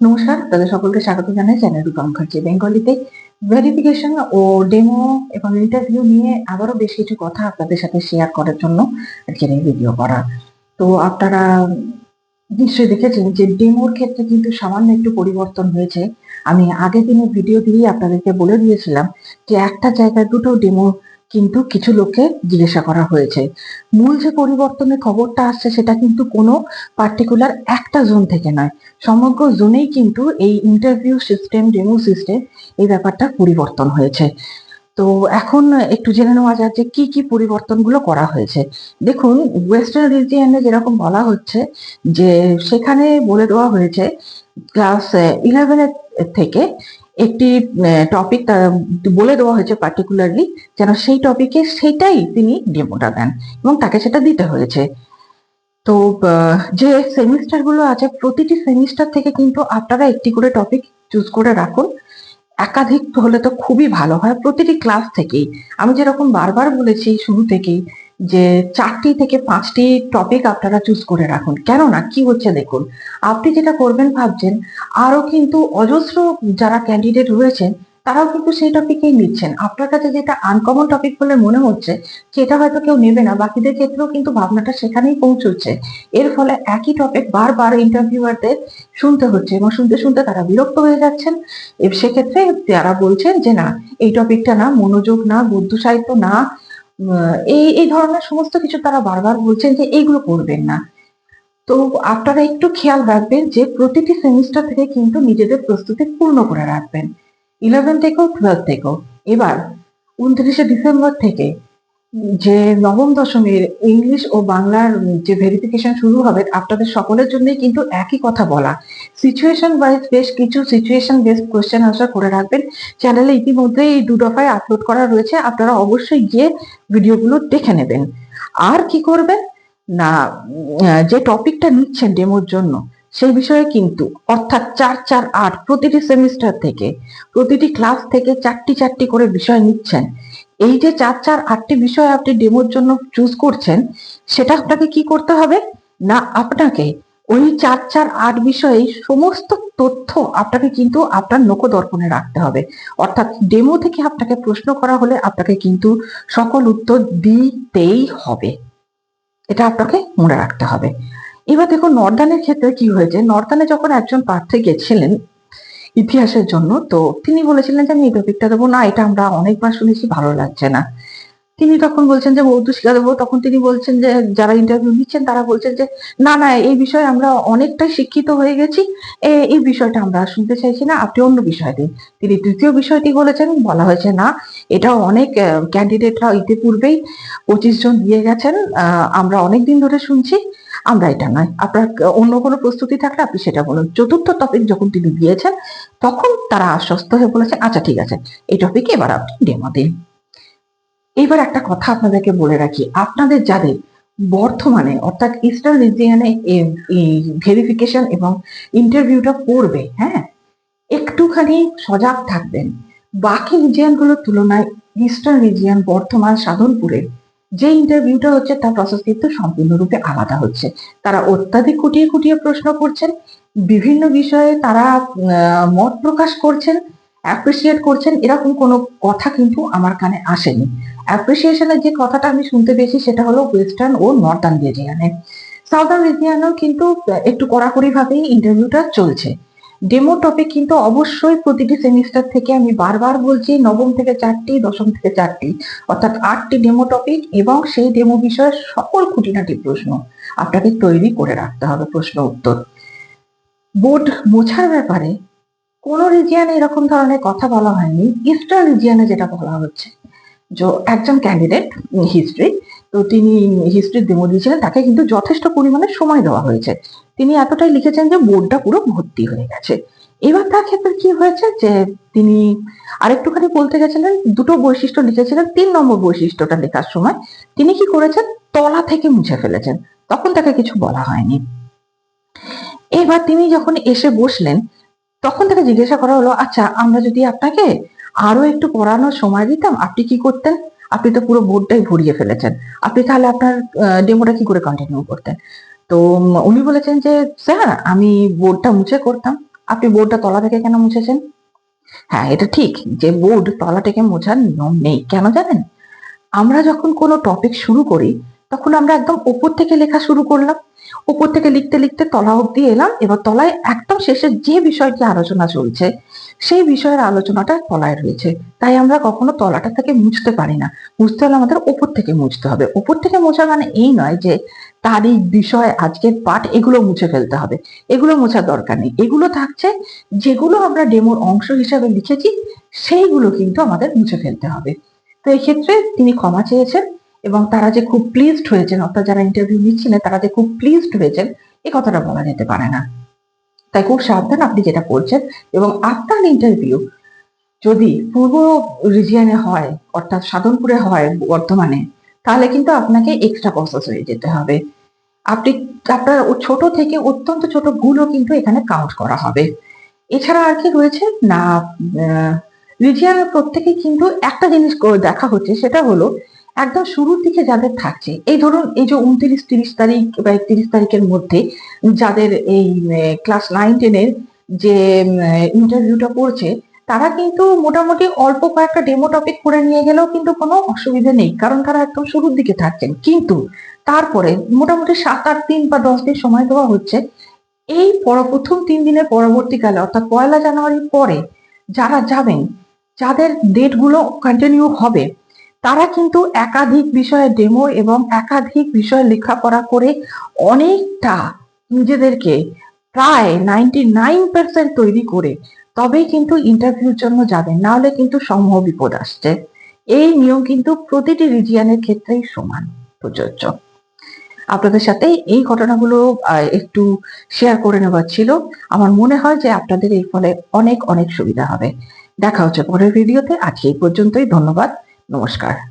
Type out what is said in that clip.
নমস্কার তাদের সকলকে স্বাগত জানাই চ্যানেল রূপা মুখার্জি বেঙ্গলিতে। ভেরিফিকেশন ও ডেমো এবং ইন্টারভিউ নিয়ে আবারও বেশ কিছু কথা আপনাদের সাথে শেয়ার করার জন্য আজকের এই ভিডিও করা। তো আপনারা নিশ্চয়ই দেখেছেন যে ডেমোর ক্ষেত্রে কিন্তু সামান্য একটু পরিবর্তন হয়েছে। আমি আগের দিনে ভিডিও দিয়েই আপনাদেরকে বলে দিয়েছিলাম যে একটা জায়গায় দুটো ডেমো কিন্তু কিছু লোককে জিজ্ঞাসা করা হয়েছে। মূল যে পরিবর্তনের খবরটা আসছে সেটা কিন্তু কোনো পার্টিকুলার একটা জোন থেকে নয়। সমগ্র জোনেই কিন্তু এই ইন্টারভিউ সিস্টেম ডেমো সিস্টেম এই ব্যাপারটা পরিবর্তন হয়েছে। তো এখন একটু জেনে নেওয়া যাক যে কি কি পরিবর্তনগুলো করা হয়েছে। দেখুন ওয়েস্টার্ন রিজিয়নে যেরকম বলা হচ্ছে যে সেখানে বলে দেওয়া হয়েছে ক্লাস ইলেভেনের থেকে একটি টপিক বলে দেওয়া হয়েছে পার্টিকুলারলি যেন সেই টপিকে সেটাই তিনি ডেমোটা দেন এবং তাকে সেটা দিতে হয়েছে। তো যে সেমিস্টারগুলো আছে, প্রতিটি সেমিস্টার থেকে কিন্তু আপনারা একটি করে টপিক চুজ করে রাখুন। একাধিক হলে তো খুবই ভালো হয়, প্রতিটি ক্লাস থেকেই। আমি যেরকম বারবার বলেছি শুরু থেকেই যে চারটি থেকে পাঁচটি টপিক আপনারা চুজ করে রাখুন। কেননা, কি হচ্ছে দেখুন, আপনি যেটা করবেন ভাবছেন আরও কিন্তু অজস্র যারা ক্যান্ডিডেট রয়েছেন, তারাও কিন্তু সেই টপিকেই নিচ্ছেন। আপনার কাছে যেটা আনকমন টপিক বলে মনে হচ্ছে, সেটা হয়তো কেউ নেবে না, বাকিদের ক্ষেত্রেও কিন্তু ভাবনাটা সেখানেই পৌঁছচ্ছে। এর ফলে একই টপিক বারবার ইন্টারভিউয়ারদের শুনতে হচ্ছে এবং শুনতে শুনতে তারা বিরক্ত হয়ে যাচ্ছেন। সেক্ষেত্রে তারা বলছেন যে না, এই টপিকটা না, মনোযোগ না গদ্য সাহিত্য না এই এই ধরনের সমস্ত কিছু তারা বারবার বলছেন যে এইগুলো করবেন না। তো আপনারা একটু খেয়াল রাখবেন যে প্রতিটি সেমিস্টার থেকে কিন্তু নিজেদের প্রস্তুতি পূর্ণ করে রাখবেন। ইলেভেন থেকেও টুয়েলভ থেকেও। এবার, উনত্রিশে ডিসেম্বর থেকে যে নবম দশমীর ইংলিশ ও বাংলার যে ভেরিফিকেশন শুরু হবে, আপনাদের সকলের জন্যই কিন্তু একই কথা বলা। সিচুয়েশন ওয়াইজ বেশ কিছু সিচুয়েশন বেসড কোয়েশ্চেন আনসার করে রাখবেন। চ্যানেলে ইতিমধ্যে এই দু দফায় আপলোড করা রয়েছে, আপনারা অবশ্যই গিয়ে ভিডিওগুলো দেখে নেবেন। আর কি করবেন? না যে টপিকটা নিচ্ছেন ডেমোর জন্য, সেই বিষয়ে কিন্তু, অর্থাৎ চার চার, আট প্রতিটি সেমিস্টার থেকে, প্রতিটি ক্লাস থেকে চারটি চারটি করে বিষয় নিচ্ছেন। এই যে চার চার, আটটি বিষয় আপনি ডেমোর জন্য চুজ করছেন, সেটা আপনাকে কি করতে হবে? না, আপনাকে ওই চার চার, আট বিষয়ে সমস্ত তথ্য আপনাকে কিন্তু আপনার নখদর্পণে রাখতে হবে। অর্থাৎ ডেমো থেকে আপনাকে প্রশ্ন করা হলে আপনাকে কিন্তু সকল উত্তর দিতেই হবে। এটা আপনাকে মনে রাখতে হবে। এবার দেখুন, নর্দানের ক্ষেত্রে কি হয়েছে? নর্দানে যখন একজন প্রার্থী গেছিলেন ইতিহাসের জন্য। তো তিনি বলেছিলেন যে, আমি এই টপিকটা দেবো না, এটা আমরা অনেকবার শুনেছি, ভালো লাগছে না। তিনি তখন বলছেন যে বৌদ্ধ শিক্ষা দেবো। তখন তিনি বলছেন যে, যারা ইন্টারভিউ নিচ্ছেন, তারা বলছেন যে, না না, এই বিষয়ে আমরা অনেকটাই শিক্ষিত হয়ে গেছি। এই বিষয়টা আমরা শুনতে চাইছি না, আপনি অন্য বিষয় দিন। তিনি তৃতীয় বিষয়টি বলেছেন, বলা হয়েছে, না এটা অনেক ক্যান্ডিডেটরা ইতিপূর্বেই পঁচিশ জন দিয়ে গেছেন আমরা অনেক দিন ধরে শুনছি। আমরা এটা নয়। আপনার অন্য কোনো প্রস্তুতি থাকলে আপনি সেটা বলুন। চতুর্থ টপিক যখন তিনি দিয়েছেন, তখন তারা আশ্বস্ত হয়ে বলেছেন আচ্ছা ঠিক আছে, এই টপিকে এবার আপনি ডেমো দিন। এইবার একটা কথা আপনাদেরকে বলে রাখি। আপনাদের যাদের বর্তমানে, অর্থাৎ ইস্টার্ন রিজিয়নে ভেরিফিকেশন এবং ইন্টারভিউটা পড়বে হ্যাঁ একটুখানি সজাগ থাকবেন। বাকি রিজিয়নগুলোর তুলনায় ইস্টার্ন রিজিয়ন বর্ধমান সাধনপুরে যে ইন্টারভিউটা হচ্ছে তার প্রসেস কিন্তু সম্পূর্ণরূপে আলাদা হচ্ছে। তারা অত্যাধিক কুটিয়ে কুটিয়ে প্রশ্ন করছেন, বিভিন্ন বিষয়ে তারা মত প্রকাশ করছেন অ্যাপ্রিসিয়েট করছেন, এরকম কোনো কথা কিন্তু আমার কানে আসেনি। অ্যাপ্রিসিয়েশনের যে কথাটা আমি শুনতে পেয়েছি সেটা হলো ওয়েস্টার্ন ও নর্দার্ন রিজিয়ানে সাউদার্ন রিজিয়ানেও কিন্তু একটু কড়াকড়ি ভাবেই ইন্টারভিউটা চলছে। ডেমো টপিক কিন্তু অবশ্যই প্রতিটি সেমিস্টার থেকে আমি বারবার বলছি, নবম থেকে চারটি, দশম থেকে চারটি। অর্থাৎ আটটি ডেমো টপিক এবং সেই ডেমো বিষয়ে সকল খুঁটিনাটি প্রশ্ন আপনাকে তৈরি করে রাখতে হবে প্রশ্ন উত্তর। বোর্ড মোছার ব্যাপারে কোন রিজিয়ানে এরকম ধরনের কথা বলা হয়নি ইস্টার্ন রিজিয়ানে যেটা বলা হচ্ছে। যে, একজন ক্যান্ডিডেট হিস্ট্রি তো তিনি হিস্ট্রির ডেমো দিয়েছিলেন, তাকে কিন্তু যথেষ্ট পরিমাণে সময় দেওয়া হয়েছে। তিনি এতটাই লিখেছেন যে বোর্ডটা পুরো ভর্তি হয়ে গেছে। এবার তার ক্ষেত্রে কি হয়েছে যে তিনি আরেকটুখানি বলতে গেছিলেন, দুটো বৈশিষ্ট্য লিখেছিলেন, তিন নম্বর বৈশিষ্ট্যটা লেখার সময় তিনি কি করেছেন? তলা থেকে মুছে ফেলেছেন। তখন তাকে কিছু বলা হয়নি। এবার তিনি যখন এসে বসলেন, তখন তাকে জিজ্ঞাসা করা হলো আচ্ছা আমরা যদি আপনাকে আরও একটু পড়ানোর সময় দিতাম, আপনি কি করতেন? আপনি তো পুরো বোর্ডটাই ভরিয়ে ফেলেছেন। আপনি তাহলে আপনার ডেমোটা কি করে কন্টিনিউ করতেন? তো উনি বলেছেন যে, স্যার, আমি বোর্ডটা মুছে করতাম। আপনি বোর্ডটা তলা থেকে কেন মুছেছেন? হ্যাঁ এটা ঠিক যে বোর্ড তলা থেকে মোছার নিয়ম নেই। কেন জানেন? আমরা যখন কোনো টপিক শুরু করি, তখন আমরা একদম ওপর থেকে লেখা শুরু করলাম। উপর থেকে লিখতে লিখতে তলা অব্দি এলাম, এবার তলায় একদম শেষে যে বিষয়টি আলোচনা চলছে, সেই বিষয়ের আলোচনাটা তলায় রয়েছে। তাই আমরা কখনো তলাটা থেকে মুছতে পারি না। মুছতে হলে আমাদের ওপর থেকে মুছতে হবে। উপর থেকে মোছা মানে এই নয় যে তারিখ বিষয়, আজকের পাঠ, এগুলো মুছে ফেলতে হবে। এগুলো মোছার দরকার নেই। এগুলো থাকছে, যেগুলো আমরা ডেমোর অংশ হিসাবে লিখেছি, সেইগুলো কিন্তু আমাদের মুছে ফেলতে হবে। তো এক্ষেত্রে তিনি ক্ষমা চেয়েছেন। এবং তারা যে খুব প্লিজড হয়েছেন, অর্থাৎ যারা ইন্টারভিউ নিচ্ছিলেন তারা যে খুব প্লিজড হয়েছেন, এ কথাটা বলা যেতে পারে না। তাই খুব সাবধান আপনি যেটা করছেন এবং আপনার ইন্টারভিউ যদি পূর্ব রিজিয়নে হয়, অর্থাৎ সাধনপুরে হয় বর্তমানে তাহলে কিন্তু আপনাকে এক্সট্রা প্রসেস হয়ে যেতে হবে। আপনি, আপনার ছোট থেকে অত্যন্ত ছোট ভুলও কিন্তু এখানে কাউন্ট করা হবে। এছাড়া আর কি রয়েছে? না রিজিয়ানের প্রত্যেকে কিন্তু একটা জিনিস দেখা হচ্ছে, সেটা হলো একদম শুরুর দিকে যাদের থাকছে এই ধরুন এই যে উনত্রিশ, তিরিশ তারিখ বা একত্রিশ তারিখের মধ্যে যাদের এই ক্লাস নাইন টেনের যে ইন্টারভিউটা করছে, তারা কিন্তু মোটামুটি অল্প কয়েকটা ডেমো টপিক করে নিয়ে গেলেও কিন্তু কোনো অসুবিধা নেই, কারণ তারা একদম শুরুর দিকে থাকছেন। কিন্তু তারপরে মোটামুটি সাত, আট দিন বা দশ দিন সময় দেওয়া হচ্ছে, এই পর, প্রথম তিন দিনের পরবর্তীকালে, অর্থাৎ পয়লা জানুয়ারির পরে যারা যাবেন, যাদের ডেটগুলো কন্টিনিউ হবে তারা কিন্তু একাধিক বিষয়ে ডেমো এবং একাধিক বিষয়ে লেখাপড়া করে অনেকটা নিজেদেরকে প্রায় নাইনটি নাইন পার্সেন্ট তৈরি করে তবেই কিন্তু ইন্টারভিউর জন্য যাবেন নাহলে কিন্তু সমূহ বিপদ আসছে। এই নিয়ম কিন্তু প্রতিটি রিজিয়ানের ক্ষেত্রেই সমান প্রযোজ্য। আপনাদের সাথে এই ঘটনাগুলো একটু শেয়ার করে নেওয়ার ছিল। আমার মনে হয় যে আপনাদের এর ফলে অনেক অনেক সুবিধা হবে। দেখা হচ্ছে পরের ভিডিওতে আজকে এই পর্যন্তই। ধন্যবাদ। নমস্কার।